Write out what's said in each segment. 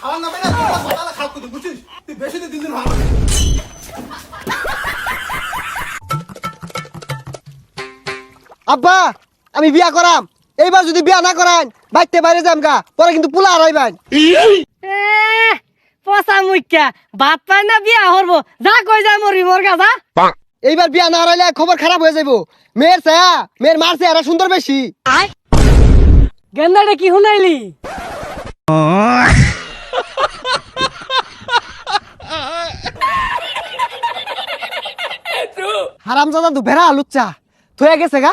খাওয়া আব্বা, আমি বিয়া করাম। এইবার যদি বিয়া না করান বাইতে বাইরে যাম গা, পরে কিন্তু পুলা হারাইবেন পচা মুখ্যা। বাদ পাই না বিয়া হরবো। যা কই যায় মরি মোর গা এইবার বিয়া না হারাইলে খবর খারাপ হয়ে যাব মেয়ের ছায়া মেয়ের মার চেহারা সুন্দর বেশি। গেন্দাটা কি শুনাইলি? হারাম জাদা দু ভেড়া লুচ্চা। থয়ে গেছে গা।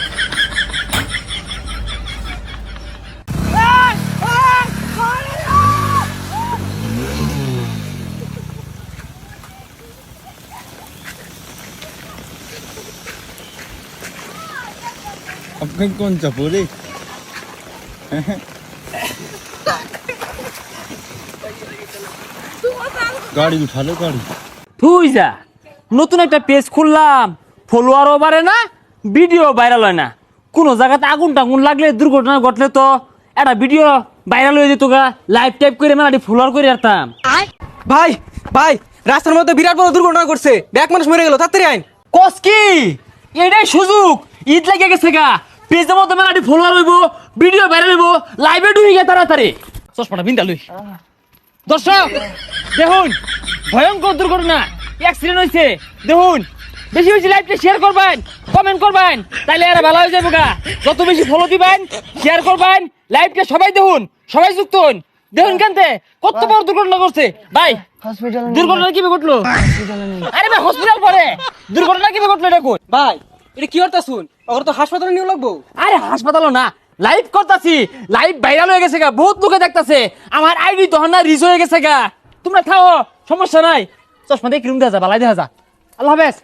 আপনি কোন চাপরে গাড়ি উঠালো গাড়ি। তুই যা নতুন একটা পেজ খুললাম ফলোয়ারও বাড়ে না ভিডিও ভাইরাল হয় না। কোন জায়গাতে আগুন টাগুন লাগলে দুর্ঘটনা ঘটলে তো একটা ভিডিও ভাইরাল হয়ে যেত গা। লাইভ টাইপ করে মেলাটি ফলোয়ার করে রাখতাম ভাই ভাই রাস্তার মধ্যে বিরাট বড় দুর্ঘটনা করছে ব্যাক মানুষ মরে গেল তাড়াতাড়ি আইন। কস কি? এটাই সুযোগ। ঈদ লাগে গেছে গা। পেজের মধ্যে মেলাটি ফলোয়ার হইব ভিডিও ভাইরাল হইব লাইভে ঢুকে তাড়াতাড়ি। চশমাটা বিন্দা লই দর্শক দেখুন ভয়ঙ্কর দুর্ঘটনা অ্যাক্সিডেন্ট হয়েছে দেখুন বেশি বেশি লাইভটা শেয়ার করবেন কমেন্ট করবেন তাইলে এরা ভালো হয়ে যাবে গা। যত বেশি ফলো দিবেন শেয়ার করবেন লাইভটা সবাই দেখুন সবাই যুক্ত হন। দেখুন কেনতে কত বড় দুর্ঘটনা করছে ভাই দুর্ঘটনা কীভাবে ঘটলো? আরে ভাই হসপিটাল পরে। দুর্ঘটনা কীভাবে ঘটলো এটা ভাই এটা কি করতে শুন ওর তো হাসপাতালে নিয়ে লাগবো। আরে হাসপাতালও না লাইভ করতাছি। লাইভ ভাইরাল হয়ে গেছে গা, বহুত লোকে দেখতাছে। আমার আইডি তখন না রিচ হয়ে গেছে গা। তোমরা খাও সমস্যা নাই। চশমা দিয়ে ক্রিম দেওয়া যা বালাই দেখা যা আল্লাহ হাফেজ।